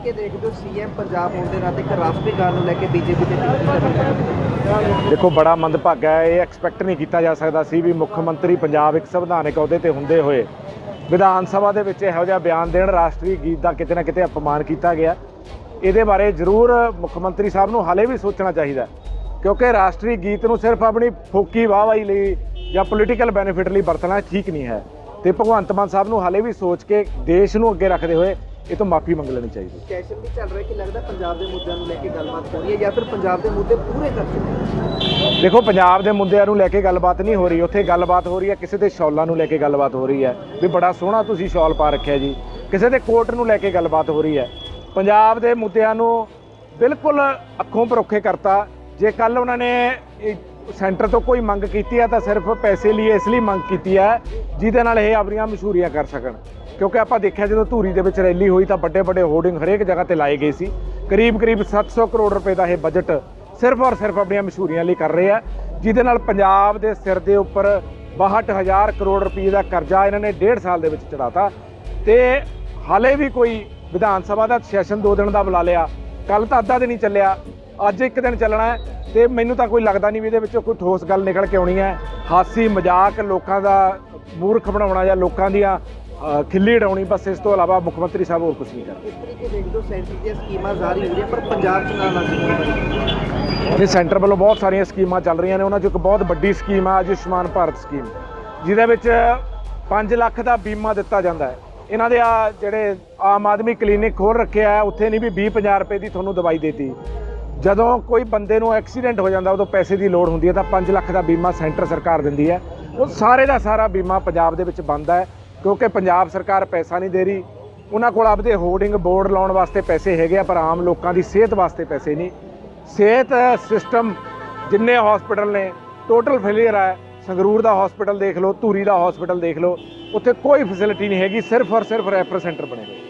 ਤਰੀਕੇ ਦੇਖਦੇ ਹੋ ਸੀਐਮ ਪੰਜਾਬ ਹੋਣ ਦੇ ਨਾਤੇ ਇੱਕ ਰਾਸ਼ਟਰੀ ਗਾਨ ਨੂੰ ਲੈ ਕੇ ਬੀਜੇਪੀ ਦੇ ਦੇਖੋ, ਬੜਾ ਮੰਦਭਾਗਾ ਹੈ, ਇਹ ਐਕਸਪੈਕਟ ਨਹੀਂ ਕੀਤਾ ਜਾ ਸਕਦਾ ਸੀ ਵੀ ਮੁੱਖ ਮੰਤਰੀ ਪੰਜਾਬ ਇੱਕ ਸੰਵਿਧਾਨਕ ਅਹੁਦੇ ਤੇ ਹੁੰਦੇ ਹੋਏ ਵਿਧਾਨ ਸਭਾ ਦੇ ਵਿੱਚ ਇਹੋ ਜਿਹਾ ਬਿਆਨ ਦੇਣ, ਰਾਸ਼ਟਰੀ ਗੀਤ ਦਾ ਕਿਤੇ ਨਾ ਕਿਤੇ ਅਪਮਾਨ ਕੀਤਾ ਗਿਆ। ਇਹਦੇ ਬਾਰੇ ਜ਼ਰੂਰ ਮੁੱਖ ਮੰਤਰੀ ਸਾਹਿਬ ਨੂੰ ਹਾਲੇ ਵੀ ਸੋਚਣਾ ਚਾਹੀਦਾ ਕਿਉਂਕਿ ਰਾਸ਼ਟਰੀ ਗੀਤ ਨੂੰ ਸਿਰਫ ਆਪਣੀ ਫੋਕੀ ਵਾਹਵਾਈ ਲਈ ਜਾਂ ਪੋਲੀਟੀਕਲ ਬੈਨੀਫਿਟ ਲਈ ਵਰਤਣਾ ਠੀਕ ਨਹੀਂ ਹੈ। ਤੇ ਭਗਵੰਤ ਮਾਨ ਸਾਹਿਬ ਨੂੰ ਹਾਲੇ ਵੀ ਸੋਚ ਕੇ ਦੇਸ਼ ਨੂੰ ਅੱਗੇ ਰੱਖਦੇ ਹੋਏ ਇਹ ਤੋਂ ਮਾਫੀ ਮੰਗ ਲੈਣੀ ਚਾਹੀਦੀ। ਸੈਸ਼ਨ ਵੀ ਚੱਲ ਰਿਹਾ ਕਿ ਲੱਗਦਾ ਪੰਜਾਬ ਦੇ ਮੁੱਦਿਆਂ ਨੂੰ ਲੈ ਕੇ ਗੱਲਬਾਤ ਹੋ ਰਹੀ ਹੈ ਜਾਂ ਫਿਰ ਪੰਜਾਬ ਦੇ ਮੁੱਦੇ ਪੂਰੇ ਕਰ ਚੁੱਕੇ ਦੇਖੋ ਪੰਜਾਬ ਦੇ ਮੁੱਦਿਆਂ ਨੂੰ ਲੈ ਕੇ ਗੱਲਬਾਤ ਨਹੀਂ ਹੋ ਰਹੀ। ਉੱਥੇ ਗੱਲਬਾਤ ਹੋ ਰਹੀ ਹੈ ਕਿਸੇ ਦੇ ਸ਼ੌਲਾਂ ਨੂੰ ਲੈ ਕੇ ਗੱਲਬਾਤ ਹੋ ਰਹੀ ਹੈ। ਵੀ ਬੜਾ ਸੋਹਣਾ ਤੁਸੀਂ ਸ਼ੌਲ ਪਾ ਰੱਖਿਆ ਜੀ। ਕਿਸੇ ਦੇ ਕੋਟ ਨੂੰ ਲੈ ਕੇ ਗੱਲਬਾਤ ਹੋ ਰਹੀ ਹੈ। ਪੰਜਾਬ ਦੇ ਮੁੱਦਿਆਂ ਨੂੰ ਬਿਲਕੁਲ ਅੱਖੋਂ ਪਰੋਖੇ ਕਰਤਾ। ਜੇ ਕੱਲ ਉਹਨਾਂ ਨੇ ਸੈਂਟਰ ਤੋਂ ਕੋਈ ਮੰਗ ਕੀਤੀ ਹੈ ਤਾਂ ਸਿਰਫ ਪੈਸੇ ਲਈ ਇਸ ਲਈ ਮੰਗ ਕੀਤੀ ਹੈ ਜਿਹਦੇ ਨਾਲ ਇਹ ਆਪਣੀਆਂ ਮਸ਼ਹੂਰੀਆਂ ਕਰ ਸਕਣ। ਕਿਉਂਕਿ ਆਪਾਂ ਦੇਖਿਆ ਜਦੋਂ ਧੂਰੀ ਦੇ ਵਿੱਚ ਰੈਲੀ ਹੋਈ ਤਾਂ ਵੱਡੇ ਵੱਡੇ ਹੋਰਡਿੰਗ ਹਰੇਕ ਜਗ੍ਹਾ ਤੇ ਲਾਏ ਗਏ ਸੀ। ਕਰੀਬ ਕਰੀਬ 700 ਕਰੋੜ ਰੁਪਏ ਦਾ ਇਹ ਬਜਟ ਸਿਰਫ ਔਰ ਸਿਰਫ ਆਪਣੀਆਂ ਮਸ਼ਹੂਰੀਆਂ ਲਈ ਕਰ ਰਹੇ ਆ ਜਿਹਦੇ ਨਾਲ ਪੰਜਾਬ ਦੇ ਸਿਰ ਦੇ ਉੱਪਰ 62000 ਕਰੋੜ ਰੁਪਏ ਦਾ ਕਰਜ਼ਾ ਇਹਨਾਂ ਨੇ ਡੇਢ ਸਾਲ ਦੇ ਵਿੱਚ ਚੜਾਤਾ ਤੇ ਹਾਲੇ ਵੀ ਕੋਈ ਵਿਧਾਨ ਸਭਾ ਦਾ ਸੈਸ਼ਨ 2 ਦਿਨ ਦਾ ਬੁਲਾ ਲਿਆ ਕੱਲ ਤਾਂ ਅੱਧਾ ਦਿਨ ਹੀ ਚੱਲਿਆ, ਅੱਜ ਇੱਕ ਦਿਨ ਚੱਲਣਾ ਹੈ ਤੇ ਮੈਨੂੰ ਤਾਂ ਕੋਈ ਲੱਗਦਾ ਨਹੀਂ ਵੀ ਇਹਦੇ ਵਿੱਚੋਂ ਕੋਈ ਠੋਸ ਗੱਲ ਨਿਕਲ ਕੇ ਆਉਣੀ ਹੈ। ਹਾਸੀ ਮਜ਼ਾਕ ਲੋਕਾਂ ਦਾ ਮੂਰਖ ਬਣਾਉਣਾ ਜਾਂ ਲੋਕਾਂ ਦੀਆਂ ਖਿੱਲੀ ਉਡਾਉਣੀ ਬਸ ਇਸ ਤੋਂ ਇਲਾਵਾ ਮੁੱਖ ਮੰਤਰੀ ਸਾਹਿਬ ਹੋਰ ਕੁਝ ਨਹੀਂ ਕਰਦੇ ਇਸ ਤਰੀਕੇ ਦੇਖਦੇ ਹੋ ਸੈਂਟਰ ਦੀਆਂ ਸਕੀਮਾਂ ਜਾਰੀ ਹੋ ਰਹੀਆਂ ਪਰ ਪੰਜਾਬ 'ਚ ਨਾ ਲੱਗ ਇਹ ਸੈਂਟਰ ਵੱਲੋਂ ਬਹੁਤ ਸਾਰੀਆਂ ਸਕੀਮਾਂ ਚੱਲ ਰਹੀਆਂ ਨੇ ਉਹਨਾਂ 'ਚੋਂ ਇੱਕ ਬਹੁਤ ਵੱਡੀ ਸਕੀਮ ਆ ਆਯੁਸ਼ਮਾਨ ਭਾਰਤ ਸਕੀਮ ਜਿਹਦੇ ਵਿੱਚ 5 ਲੱਖ ਦਾ ਬੀਮਾ ਦਿੱਤਾ ਜਾਂਦਾ ਹੈ। ਇਹਨਾਂ ਦੇ ਆ ਜਿਹੜੇ ਆਮ ਆਦਮੀ ਕਲੀਨਿਕ ਖੋਲ ਰੱਖਿਆ ਹੈ ਉੱਥੇ ਨਹੀਂ ਵੀ 20 50 ਰੁਪਏ ਦੀ ਤੁਹਾਨੂੰ ਦਵਾਈ ਦੇਤੀ। ਜਦੋਂ ਕੋਈ ਬੰਦੇ ਨੂੰ ਐਕਸੀਡੈਂਟ ਹੋ ਜਾਂਦਾ ਉਦੋਂ ਪੈਸੇ ਦੀ ਲੋੜ ਹੁੰਦੀ ਹੈ ਤਾਂ 5 ਲੱਖ ਦਾ ਬੀਮਾ ਸੈਂਟਰ ਸਰਕਾਰ ਦਿੰਦੀ ਹੈ। ਉਹ ਸਾਰੇ ਦਾ ਸਾਰਾ ਬੀਮਾ ਪੰਜਾਬ ਦੇ ਵਿੱਚ ਬੰਦ ਹੈ। ਕਿਉਂਕਿ ਪੰਜਾਬ ਸਰਕਾਰ ਪੈਸਾ ਨਹੀਂ ਦੇ ਰਹੀ। ਉਹਨਾਂ ਕੋਲ ਆਪਦੇ ਹੋਰਡਿੰਗ ਬੋਰਡ ਲਾਉਣ ਵਾਸਤੇ ਪੈਸੇ ਹੈਗੇ ਆ, ਪਰ ਆਮ ਲੋਕਾਂ ਦੀ ਸਿਹਤ ਵਾਸਤੇ ਪੈਸੇ ਨਹੀਂ। ਸਿਹਤ ਸਿਸਟਮ ਜਿੰਨੇ ਹਸਪੀਟਲ ਨੇ ਟੋਟਲ ਫੇਲਿਅਰ ਹੈ ਸੰਗਰੂਰ ਦਾ ਹਸਪੀਟਲ ਦੇਖ ਲਓ, ਧੂਰੀ ਦਾ ਹਸਪੀਟਲ ਦੇਖ ਲਓ, ਉੱਥੇ ਕੋਈ ਫੈਸਿਲਿਟੀ ਨਹੀਂ ਹੈਗੀ, ਸਿਰਫ ਔਰ ਸਿਰਫ ਰੈਫਰ ਸੈਂਟਰ ਬਣੇ ਹੋਏ।